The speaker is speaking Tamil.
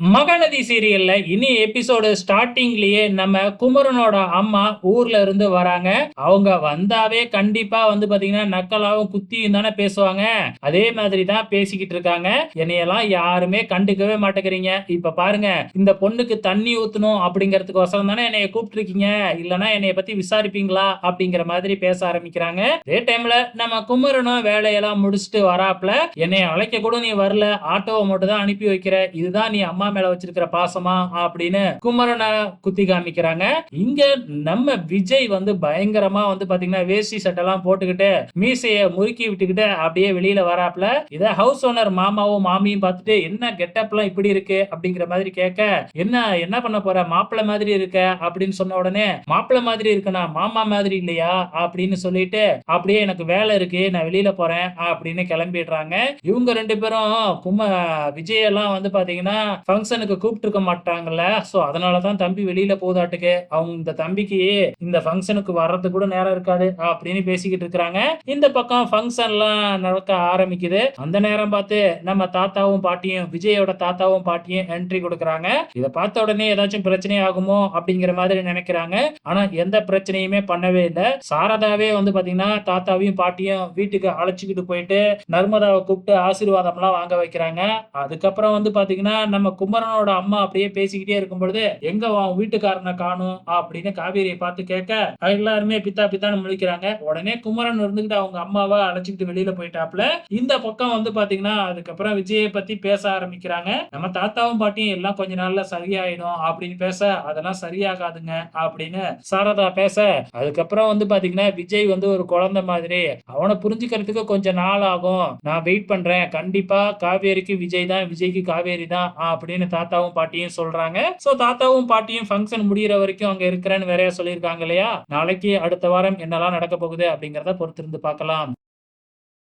மகாநதி சீரியல்ல இனி எபிசோடு ஸ்டார்டிங்லயே நம்ம குமரனோட அம்மா ஊர்ல இருந்து வராங்க. அவங்க வந்தாவே கண்டிப்பா வந்து பாத்தீங்கன்னா நக்கலாவும் குத்தியும் தானே பேசுவாங்க. அதே மாதிரி தான் பேசிக்கிட்டு இருக்காங்க. என்னையெல்லாம் யாருமே கண்டுக்கவே மாட்டேங்கிறீங்க. இப்ப பாருங்க இந்த பொண்ணுக்கு தண்ணி ஊத்தணும் அப்படிங்கறதுக்கு அப்படிங்கறதுக்கோசரம் தானே என்னைய கூப்பிட்டுருக்கீங்க? இல்லனா என்னைய பத்தி விசாரிப்பீங்களா? அப்படிங்கிற மாதிரி பேச ஆரம்பிக்கிறாங்க. அதே டைம்ல நம்ம குமரனும் வேலையெல்லாம் முடிச்சுட்டு வராப்ல என்னைய அழைக்க கூட நீ வரல. ஆட்டோவை மட்டும் தான் அனுப்பி வைக்கிற. இதுதான் நீ அம்மா மேல வச்சிருக்கிற பாசமா அப்படின்னு குமரனை குத்தி காமிக்கிறாங்க. இங்க நம்ம விஜய் வந்து பயங்கரமா வந்து பாத்தீங்கன்னா வேஷ்டி சட்டெல்லாம் போட்டுக்கிட்டு மீசைய முறுக்கி விட்டுக்கிட்டு அப்படியே வெளியில வராப்ல இத ஹவுஸ் ஓனர் மாமாவும் மாமியும் பார்த்துட்டு என்ன கெட்டப்லாம் இப்படி இருக்கு? அப்படிங்கிற மாதிரி கேட்க என்ன என்ன பண்ண போற? மாப்பிள்ள மாதிரி இருக்க? அப்படின்னு சொன்ன உடனே மாப்பிள்ள மாதிரி இருக்கனா மாமா மாதிரி இல்லையா? அப்படின்னு சொல்லிட்டு அப்படியே எனக்கு வேலை இருக்கு நான் வெளியில போறேன் அப்படின்னு கிளம்பிடுறாங்க. இவங்க ரெண்டு பேரும் கும விஜய் எல்லாம் வந்து பாத்தீங்கன்னா ஃபங்க்ஷனுக்கு கூப்பிட்டு இருக்க மாட்டாங்கல்ல? சோ அதனாலதான் தம்பி வெளியில போதாட்டுக்கு. அவங்க இந்த தம்பிக்கு இந்த ஃபங்க்ஷனுக்கு வர்றது கூட நேரம் இருக்காது அப்படின்னு பேசிக்கிட்டு இருக்கிறாங்க. இந்த பக்கம் ஃபங்க்ஷன்லாம் நடக்க ஆரம்பிக்குது. அந்த நேரம் பார்த்து நம்ம தாத்தாவும் பாட்டியும் விஜயோட தாத்தாவும் பாட்டியும் என்ட்ரி கொடுக்குறாங்க. இதை பார்த்த உடனே ஏதாச்சும் பிரச்சனை ஆகுமோ அப்படிங்கிற மாதிரி நினைக்கிறாங்க. ஆனா எந்த பிரச்சனையுமே பண்ணவே இல்லை. சாரதாவே வந்து பாத்தீங்கன்னா தாத்தாவையும் பாட்டியும் வீட்டுக்கு அழைச்சிக்கிட்டு போயிட்டு நர்மதாவை கூப்பிட்டு ஆசீர்வாதம்லாம் வாங்க வைக்கிறாங்க. அதுக்கப்புறம் வந்து பாத்தீங்கன்னா நம்ம குமரனோட அம்மா அப்படியே பேசிக்கிட்டே இருக்கும் பொழுது எங்க உன் வீட்டுக்காரனை காணும் அப்படின்னு காவேரியை பார்த்து கேட்க எல்லாருமே பித்தா பித்தான்னு முழிக்கிறாங்க. உடனே குமரன் இருந்துகிட்டு அவங்க அம்மாவை அழைச்சிக்கிட்டு வெளியில போயிட்டாப்ல இந்த பக்கம் வந்து பாத்தீங்கன்னா அதுக்கப்புறம் விஜயை பத்தி பேச ஆரம்பிக்கிறாங்க. நம்ம தாத்தாவும் பாட்டியும் எல்லாம் கொஞ்ச நாள்ல சரியாயிடும் அப்படின்னு பேச அதெல்லாம் சரியாகாதுங்க அப்படின்னு சாரதா பேச அதுக்கப்புறம் வந்து பாத்தீங்கன்னா விஜய் வந்து ஒரு குழந்தை மாதிரி அவனை புரிஞ்சுக்கிறதுக்கு கொஞ்சம் நாள் ஆகும். நான் வெயிட் பண்றேன். கண்டிப்பா காவேரிக்கு விஜய் தான் விஜய்க்கு காவேரி தான் அப்படின்னு தாத்தாவும் பாட்டியும் சொல்றாங்க. சோ தாத்தாவும் பாட்டியும் ஃபங்க்ஷன் முடியிற வரைக்கும் அங்க இருக்கிறேன்னு வேறையா சொல்லியிருக்காங்க இல்லையா? நாளைக்கு அடுத்த வாரம் என்னெல்லாம் நடக்க போகுது அப்படிங்கறத பொறுத்திருந்து பார்க்கலாம்.